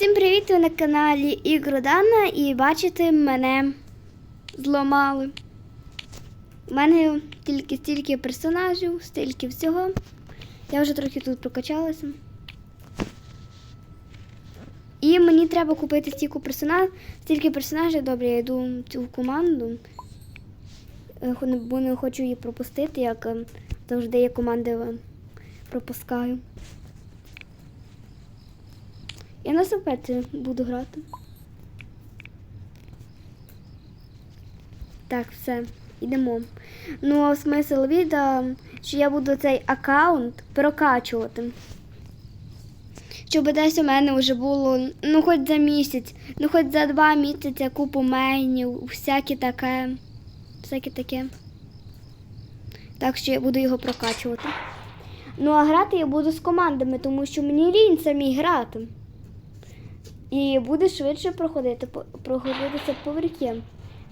Всім привіт! Ви на каналі Ігродана і бачите, мене зламали. У мене тільки стільки персонажів, стільки всього. Я вже трохи тут прокачалася. І мені треба купити стільки персонаж, стільки персонажів. Добре, я йду в цю команду. Е, Бо не хочу її пропустити, як е, завжди я команди е, пропускаю. Я на сапеті буду грати. Так, все, йдемо. Ну, а смисл відео, що я буду цей аккаунт прокачувати. Щоб десь у мене вже було, ну хоч за місяць, ну хоч за два місяці купу мейнів, всяке таке. Всяке таке. Так що я буду його прокачувати. Ну, а грати я буду з командами, тому що мені лінь самі грати. І буде швидше проходити, проходитися поверхи.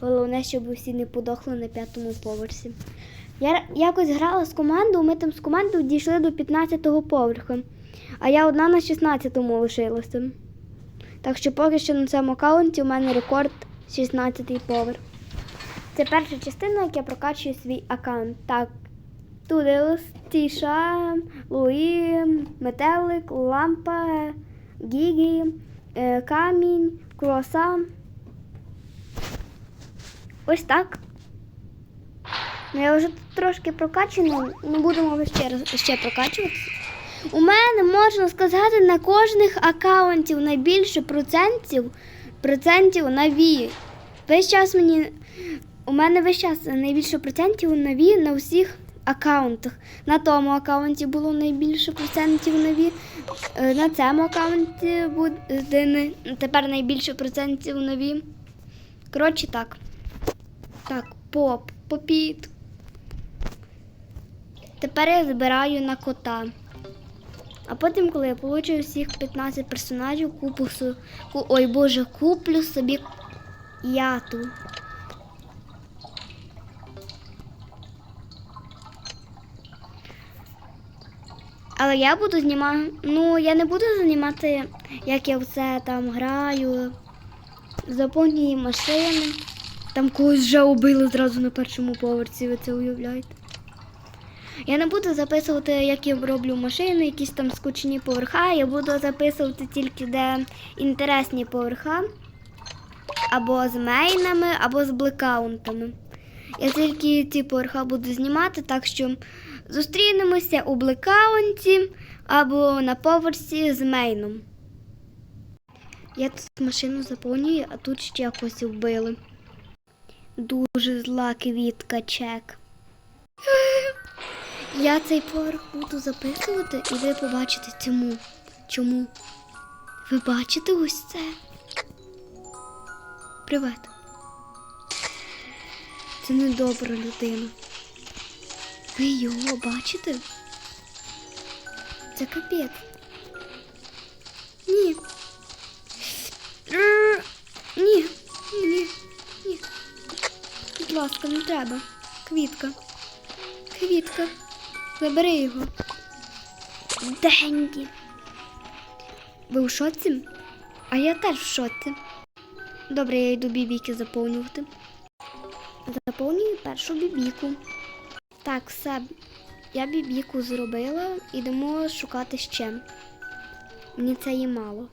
Головне, щоб всі не подохли на п'ятому поверсі. Я якось грала з командою, ми там з командою дійшли до 15-го поверху, а я одна на 16-му лишилася. Так що поки що на цьому аккаунті у мене рекорд 16-й поверх. Це перша частина, як я прокачую свій аккаунт. Так, Тудилс, Тіша, Луї, Метелик, Лампа, Гігі, камінь, круасан. Ось так. Ну, я вже тут трошки прокачана, ну будемо ще ще прокачуватися. У мене можна сказати на кожних аккаунтів найбільше процентів, процентів нові. Весь час мені у мене весь час найбільше процентів нові на всіх аккаунтах. На тому аккаунті було найбільше процентів нові. Е, На цьому аккаунті буде тепер найбільше процентів нові. Коротше, так. Так, поп, попіт. Тепер я збираю на кота. А потім, коли я получу всіх 15 персонажів, куплю, со- ку- ой боже, куплю собі яту. Але я буду знімати. Ну, я не буду знімати, як я все там граю, заповнюю машини. Там когось вже убили зразу на першому поверсі, ви це уявляєте. Я не буду записувати, як я роблю машини, якісь там скучні поверха. Я буду записувати тільки де інтересні поверха. Або з мейнами, або з блекаунтами. Я тільки ці поверха буду знімати, так що зустрінемося у блекаунті або на поверсі з мейном. Я тут машину заповнюю, а тут ще якось вбили. Дуже зла квітка чек. Я цей поверх буду записувати і ви побачите цьому. Чому? Ви бачите ось це? Привет. Це недобра людина. Ви його бачите? Це капець. Ні. Ні, ні, ні. Будь ласка, не треба. Квітка. Квітка. Забери його. Денді. Ви у шоці? А я теж в шоці. Добре, я йду бібіки заповнювати. Заповнюю першу бібіку. Так, все. Я бібіку зробила, ідемо шукати ще. Мені це є мало.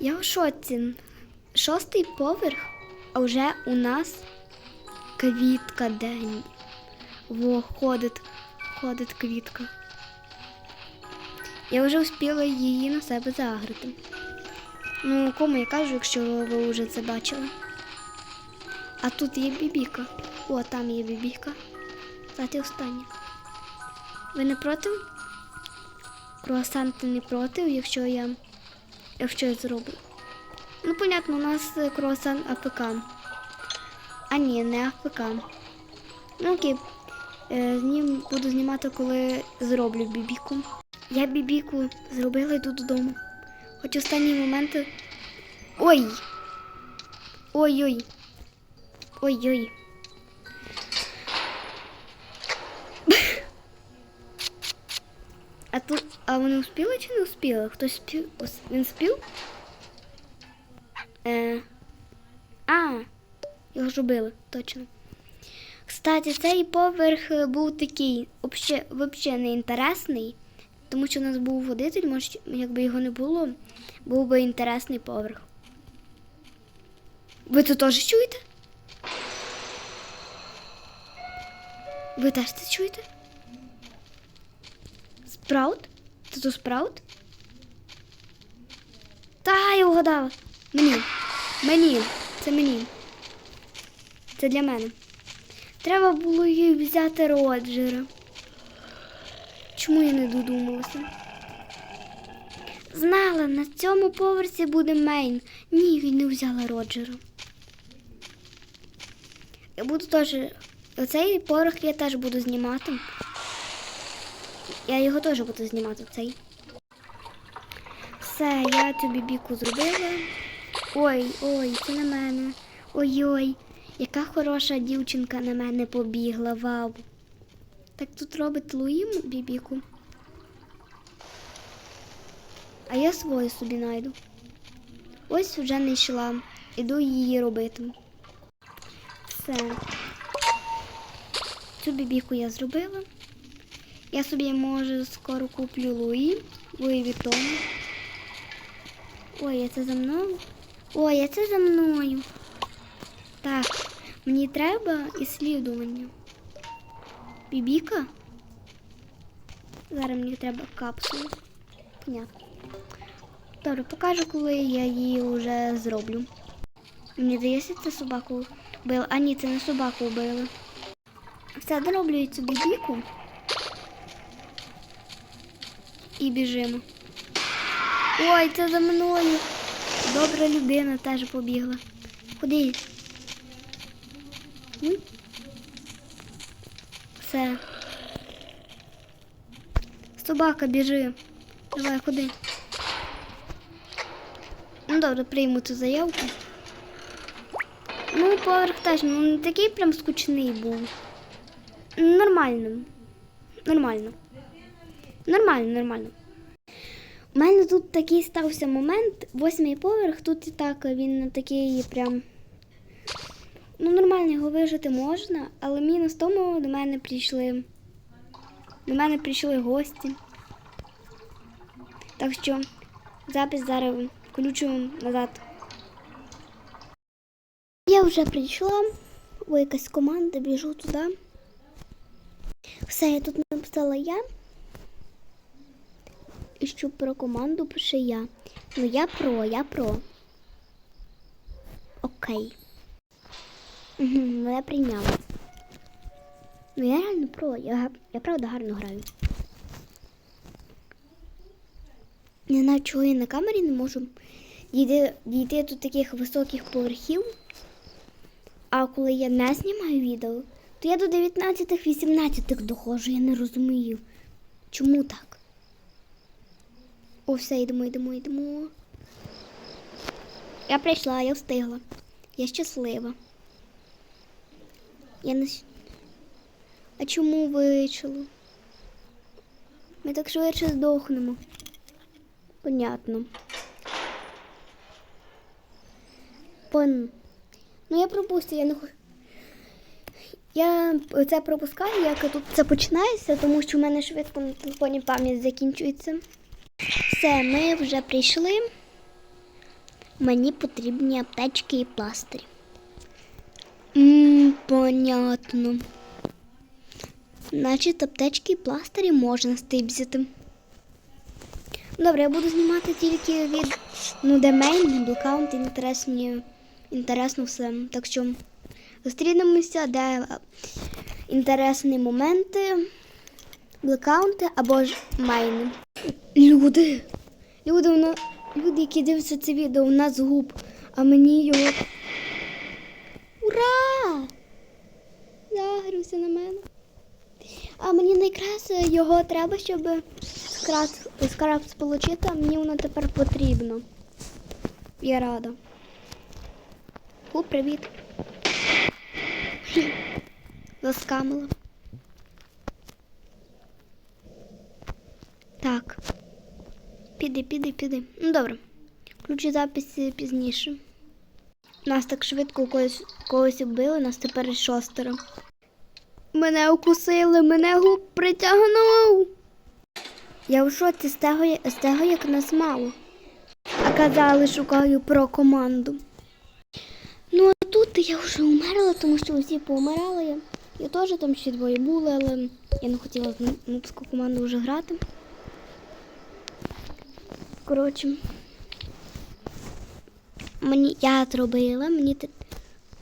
Я в шоці. Шостий поверх, а вже у нас квітка день. Во, ходить, ходить квітка. Я вже успіла її на себе загрити. Ну, кому я кажу, якщо ви вже це бачили. А тут є бібіка. О, там є бібіка. Кстати, остання. Ви не проти? Круасан ти не проти, якщо я якщо я зроблю. Ну, понятно, у нас е, круасан АПК. А ні, не АПК. Ну окей. Е, знім, буду знімати, коли зроблю бібіку. Я бібіку зробила йду додому. Хоч останні моменти. Ой! Ой-ой. Ой-ой. А тут, а вони успіли чи не успіли? Хтось спів? Він спів? Е, а, його ж убили, точно. Кстати, цей поверх був такий взагалі не інтересний, тому що у нас був водитель, може, якби його не було, був би інтересний поверх. Ви це теж чуєте? Ви теж це чуєте? Спраут? Це то спраут? Та, я вгадала. Мені. Мені. Це мені. Це для мене. Треба було їй взяти Роджера. Чому я не додумалася? Знала, на цьому поверсі буде Мейн. Ні, він не взяла Роджера. Я буду теж. Оцей поверх я теж буду знімати. Я його теж буду знімати цей. Все, я цю бібіку зробила. Ой, ой, це на мене. Ой-ой, яка хороша дівчинка на мене побігла, вау. Так тут робить Луїм бібіку. А я свою собі знайду. Ось вже не йшла. Іду її робити. Все. Цю бібіку я зробила. Я собі може скоро куплю Луї, Луї Вітон. Ой, а це за мною? Ой, а це за мною. Так, мені треба іслідування. Бібіка? Зараз мені треба капсулу. Понятно. Добре, покажу, коли я її вже зроблю. Мені здається, це собаку вбили. А ні, це не собаку вбили. Все, дороблюю цю бібіку. І біжимо. Ой, це за мною. Добра людина теж побігла. Куди? Все. Собака, біжи. Давай, куди? Ну добре, прийму цю заявку. Ну, поверх теж ну, не такий прям скучний був. Нормально. Нормально. Нормально, нормально. У мене тут такий стався момент, восьмий поверх, тут і так він не такий прям. Ну, нормально його вижити можна, але мінус тому до мене прийшли. До мене прийшли гості. Так що запис зараз включуємо назад. Я вже прийшла, бо якась команда, біжу туди. Все, я тут написала я. І що про команду пише я. Ну я про, я про. Окей. Угу, мене прийняли. Ну я реально про, я, я правда гарно граю. Не знаю, чого я на камері не можу дійти, дійти до таких високих поверхів. А коли я не знімаю відео, то я до 19-18 доходжу, я не розумію. Чому так? О, все, йдемо, йдемо, йдемо. Я прийшла, я встигла. Я щаслива. Я не... А чому вичило? Ми так швидше здохнемо. Понятно. Пон... Ну я пропустила, я не хочу. Я це пропускаю, як тут це починається, тому що в мене швидко на телефоні пам'ять закінчується. Все, ми вже прийшли. Мені потрібні аптечки і пластирі. Ммм, понятно. Значить, аптечки і пластирі можна стибзити. Добре, я буду знімати тільки від ну, де мейн, блокаунт, інтересні, інтересно все. Так що зустрінемося, де е, інтересні моменти, блекаунти або ж майни. Люди. Люди, воно, люди, які дивляться це відео, у нас губ, а мені його. Ура! Загрився на мене. А мені найкраще його треба, щоб скраб, отримати, а мені воно тепер потрібно. Я рада. О, привіт. Заскамила. Так. Піди, піди, піди. Ну добре. Включу записи пізніше. Нас так швидко когось, когось вбили, нас тепер шостеро. Мене укусили, мене губ притягнув. Я в шоці з того, з того, як нас мало. А казали, шукаю про команду. Ну, а тут я вже умерла, тому що усі поумирали. Я, теж там ще двоє були, але я не хотіла нуб- нубську команду вже грати. Коротше, мені я зробила, мені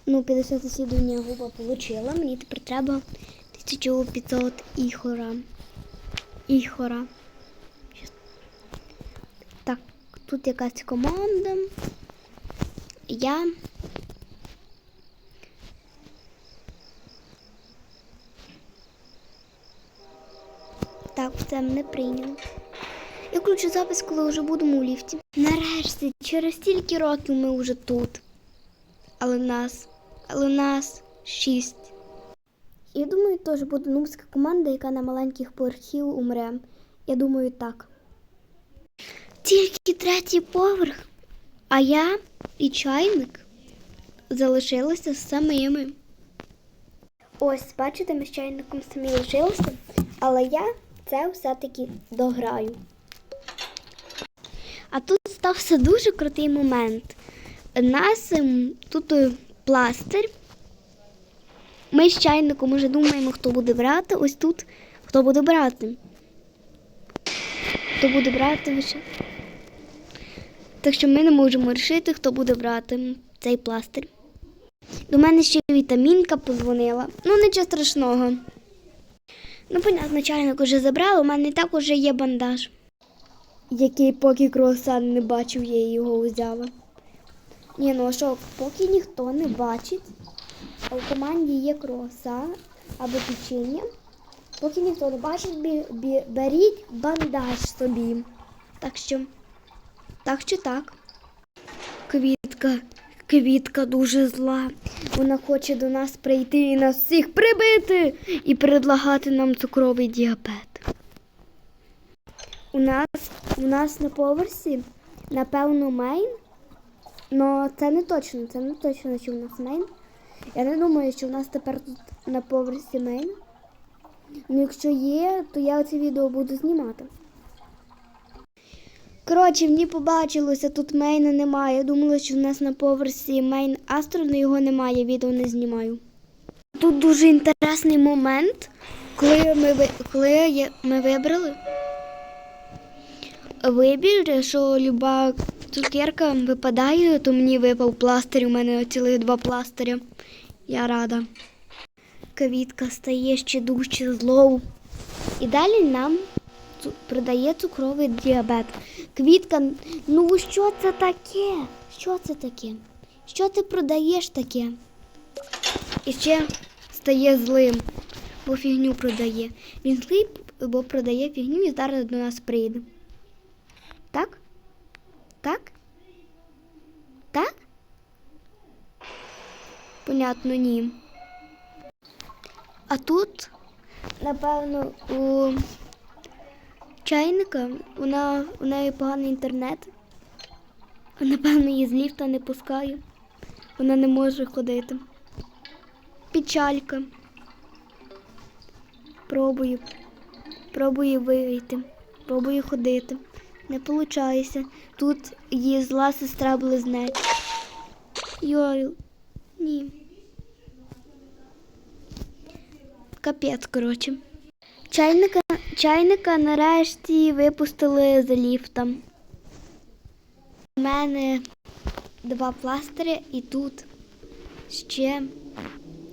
ну, 50 засідання губа отримала, мені тепер треба 1500 іхора. Іхора. Так, тут якась команда. Я. Так, все мене прийняло. Я включу запис, коли вже будемо у ліфті. Нарешті, через стільки років ми вже тут. Але нас, але нас шість. Я думаю, теж буде нубська команда, яка на маленьких поверхів умре. Я думаю, так. Тільки третій поверх, а я і чайник залишилися самими. Ось, бачите, ми з чайником самі лишилися, але я це все-таки дограю. Стався дуже крутий момент. Нас ем, тут е, пластир. Ми з чайником вже думаємо, хто буде брати. Ось тут хто буде брати. Хто буде брати лише. Так що ми не можемо вирішити, хто буде брати цей пластир. До мене ще вітамінка подзвонила. Ну, нічого страшного. Ну, понятно, чайник уже забрали, у мене і так уже є бандаж. Який поки круасан не бачив, я його взяла. Ні, ну а що, поки ніхто не бачить, а в команді є круасан або печення. Поки ніхто не бачить, беріть бандаж собі. Так що, так що так. Квітка, квітка дуже зла. Вона хоче до нас прийти і нас всіх прибити і предлагати нам цукровий діабет. У нас, у нас на поверсі, напевно, мейн. Но це не точно, це не точно, що у нас мейн. Я не думаю, що у нас тепер тут на поверсі мейн. Ну, якщо є, то я це відео буду знімати. Коротше, мені побачилося, тут мейна немає. Я думала, що в нас на поверсі мейн Астро, але його немає, відео не знімаю. Тут дуже інтересний момент, коли ми, коли ми вибрали вибір, що люба цукерка випадає, то мені випав пластир, у мене цілих два пластиря. Я рада. Квітка стає ще дужче злов. І далі нам продає цукровий діабет. Квітка, ну що це таке? Що це таке? Що ти продаєш таке? І ще стає злим, бо фігню продає. Він злий, бо продає фігню і зараз до нас прийде. Так? Так? Так? Понятно, ні. А тут, напевно, у чайника вона, у неї поганий інтернет. Напевно, її з ліфта не пускає. Вона не може ходити. Печалька. Пробую. Пробую вийти. Пробую ходити. Не виходить. Тут її зла сестра близнець. Йой, ні. Капець, коротше. Чайника, чайника нарешті випустили з ліфта. У мене два пластири і тут ще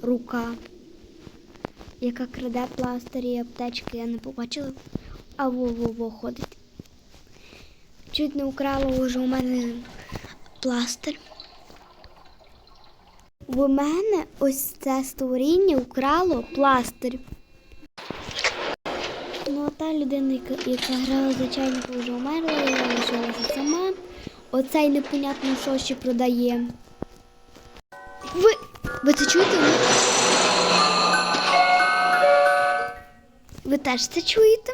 рука, яка краде пластирі аптечки, я не побачила, а во-во-во ходить. Чуть не украла вже у мене пластир. В мене ось це створіння украло пластир. Ну, а та людина, яка, грала чайника, вже умерла, я лишилася сама. Оцей непонятно, що ще продає. Ви, ви це чуєте? Ви, ви теж це чуєте?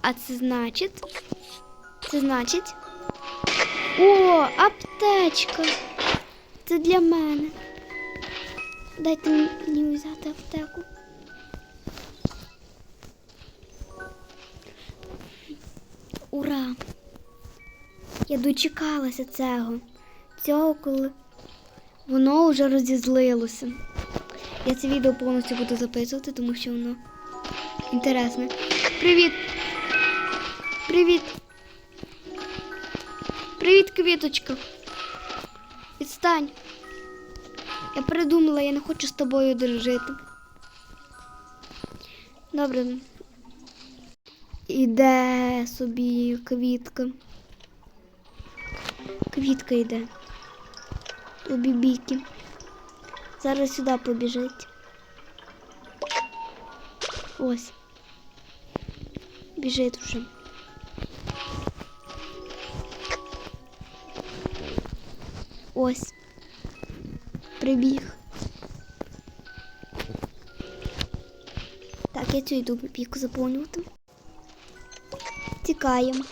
А це значить. Це значить. О, аптечка. Це для мене. Дайте мені взяти аптеку. Ура! Я дочекалася цього. Цього, коли воно вже розізлилося. Я це відео повністю буду записувати, тому що воно інтересне. Привіт! Привіт! Привіт, квіточка! Відстань! Я передумала, я не хочу з тобою дружити. Добре. Іде собі квітка. Квітка йде. У бібіки. Зараз сюди побіжить. Ось. Біжить вже. Ось. Прибіг. Так, я цю йду бібіку заповнювати. Тікаємо.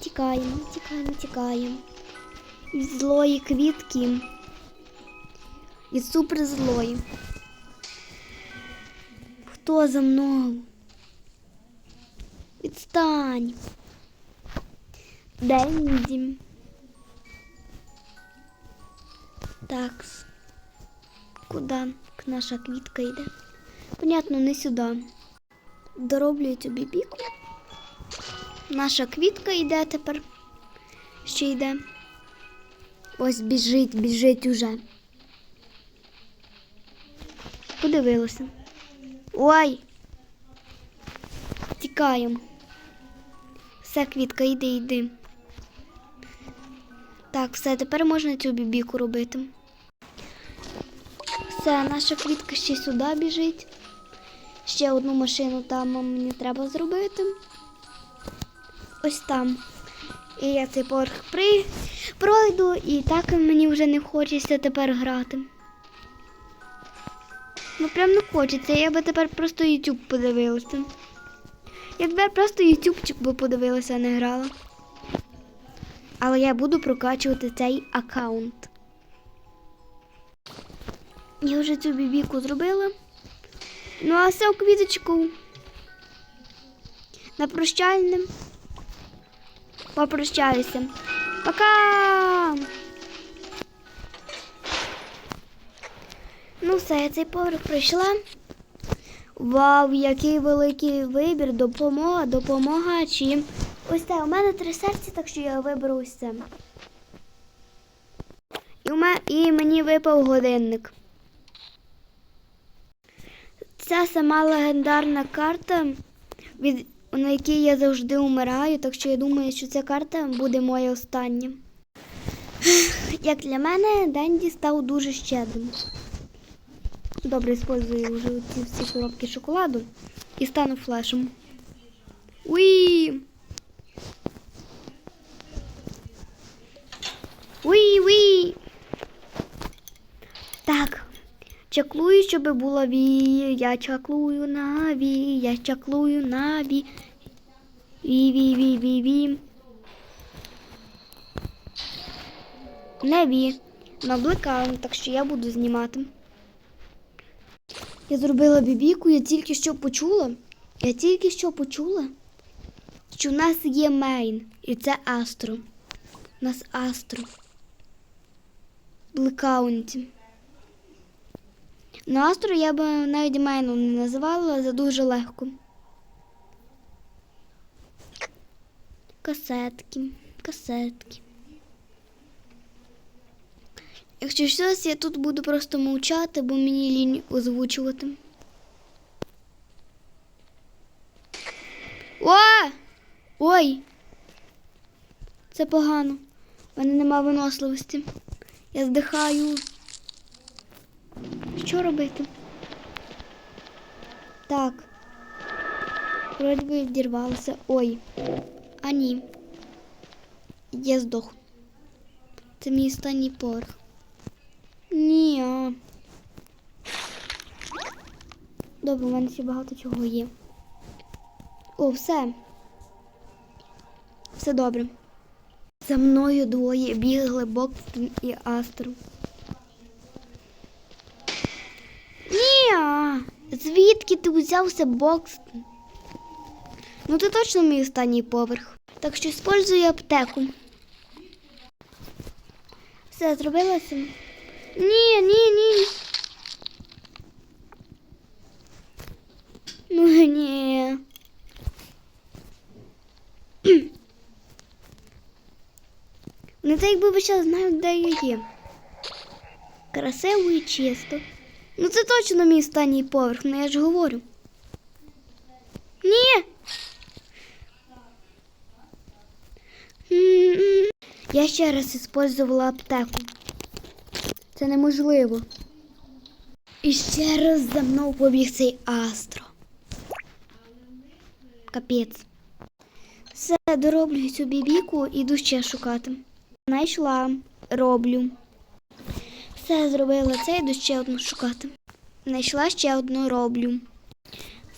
Тікаємо, тікаємо, тікаємо. Від злої квітки. Від суперзлої. Хто за мною? Відстань. Денді. Наша квітка йде? Понятно, не сюди. Дороблюю цю бібіку. Наша квітка йде тепер. Ще йде. Ось біжить, біжить уже. Подивилася. Ой. Тікаємо. Все, квітка, йди, йди. Так, все, тепер можна цю бібіку робити. Все, наша квітка ще сюди біжить. Ще одну машину там мені треба зробити. Ось там. І я цей поверх при... пройду, і так мені вже не хочеться тепер грати. Ну прям не хочеться. Я би тепер просто YouTube подивилася. Я тепер просто ютубчик би подивилася, не грала. Але я буду прокачувати цей аккаунт. Я вже цю бібіку зробила. Ну, а все квіточку. На прощальне. Попрощаюся. Пока! Ну, все, я цей поверх пройшла. Вау, який великий вибір, допомога, допомога чи. Ось це, у мене три серця, так що я виберу ось це. І, у мене, і мені випав годинник. Це сама легендарна карта, від, на якій я завжди умираю, так що я думаю, що ця карта буде моя остання. Як для мене, Денді став дуже щедрим. Добре, использую вже ці всі коробки шоколаду і стану флешем. Уї, уї! Так. Чаклую, щоб була ві. Я чаклую на ві. Я чаклую на ві. Ві, ві, ві, ві, ві. Не ві. На блекаунт, так що я буду знімати. Я зробила бібіку, я тільки що почула. Я тільки що почула, що в нас є мейн, і це Астро. У нас Астро. Блекаунті. Астро я би навіть мейном не називала за дуже легко. Касетки, касетки. Якщо щось, я тут буду просто мовчати, бо мені лінь озвучувати. О! Ой! Це погано. У мене нема виносливості. Я здихаю. Що робити? Так. Вроді би відірвалося. Ой. А ні. Я здох. Це мій останній поверх. Ні. Добре, у мене ще багато чого є. О, все. Все добре. За мною двоє бігли Бокстон і Астру. Ні, звідки ти взявся Бокстон? Ну, це точно мій останній поверх. Так що спользую аптеку. Все, зробилося? Ні, ні, ні. Ну ні. Не так якби ви ще знають, де я є. Красиво і чисто. Ну це точно мій останній поверх, ну я ж говорю. Ні. Я ще раз использувала аптеку. Це неможливо. І ще раз за мною побіг цей астро. Капець. Все, дороблю цю бібіку, іду ще шукати. Знайшла, роблю. Все зробила це, йду ще одну шукати. Знайшла ще одну роблю.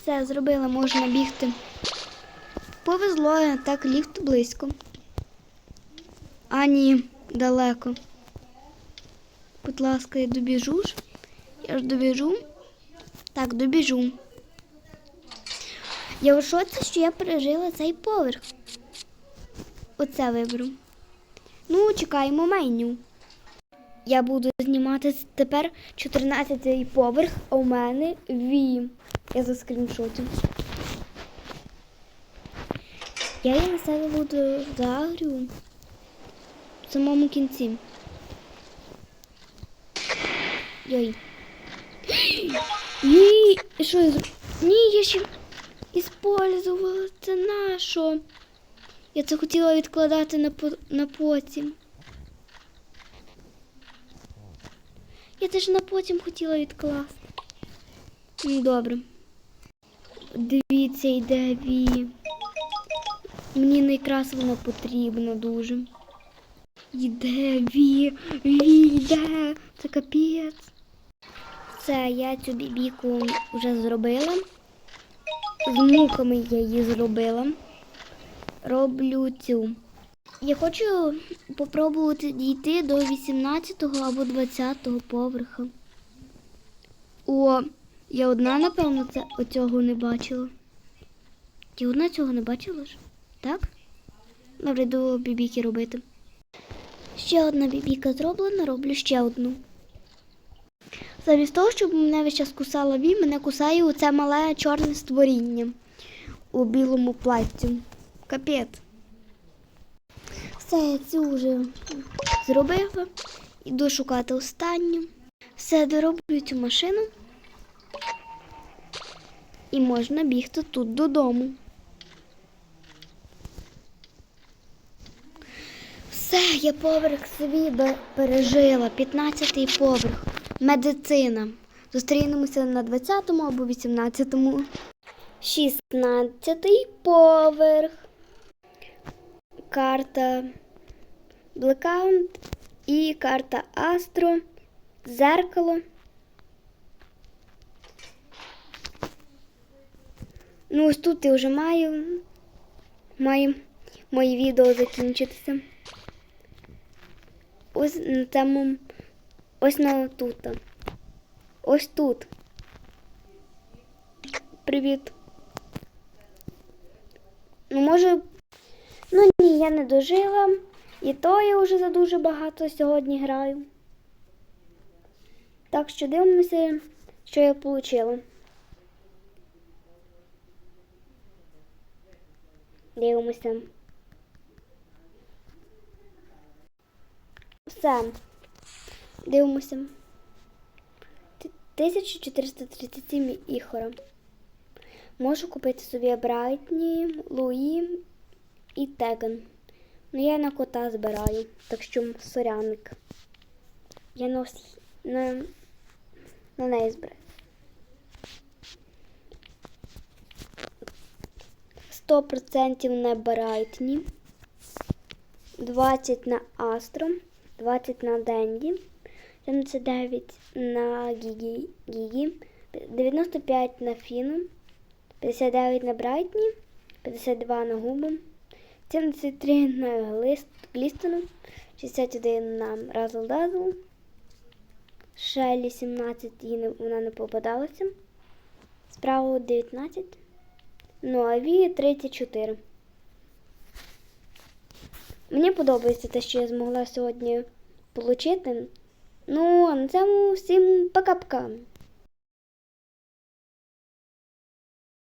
Все зробила, можна бігти. Повезло, так ліфт близько. А ні, далеко. Будь ласка, я добіжу ж. Я ж добіжу. Так, добіжу. Я в шоці, що я пережила цей поверх. Оце виберу. Ну, чекаємо меню. Я буду знімати тепер 14-й поверх, а у мене Ві. Я заскріншотю. Я її на себе буду загрю в самому кінці. Йой. Ні, що я. Ні, я ще іспользувала це на що? Я це хотіла відкладати на, по... на потім. Я теж на потім хотіла відкласти. Ну, добре. Дивіться, йде Ві. Мені найкрас воно потрібно дуже. Йде Ві, Ві, йде. Це капець. Все, я цю бібіку вже зробила. З мухами я її зробила. Роблю цю. Я хочу попробувати дійти до 18-го або 20-го поверха. О, я одна, напевно, це оцього не бачила. Я одна цього не бачила ж? Так? Добре, йду бібіки робити. Ще одна бібіка зроблена, роблю ще одну. Замість того, щоб мене весь час кусала ві, мене кусає оце мале чорне створіння у білому платтю. Капець. Все, цю вже зробила. Іду шукати останню. Все, дороблю цю машину. І можна бігти тут додому. Все, я поверх свій пережила. 15-й поверх. Медицина. Зустрінемося на 20-му або 18-му. 16-й поверх. Карта Blackout і карта Астро. Зеркало. Ну, ось тут я вже маю. Має моє відео закінчитися. Ось на цьому. Ось на тут. Ось тут. Привіт. Ну, може. Ну ні, я не дожила. І то я вже за дуже багато сьогодні граю. Так що дивимося, що я отримала. Дивимося. Все. Дивимося. 1437 іхора. Можу купити собі Брайтні, Луї і Теган. Ну я на кота збираю, так що соряник. Я на, ос- на, на неї збираю. 100% на Брайтні, 20 на Астро, 20 на Денді, 79 на Гігі, Гігі 95 на Фіну, 59 на Брайтні 52 на губу, 73 на глист, глістину, 61 на разл дазл, Шелі 17, їй вона не попадалася. Справа 19. Ну, а Ві 34. Мені подобається те, що я змогла сьогодні отримати. Ну, а на цьому всім пока-пока.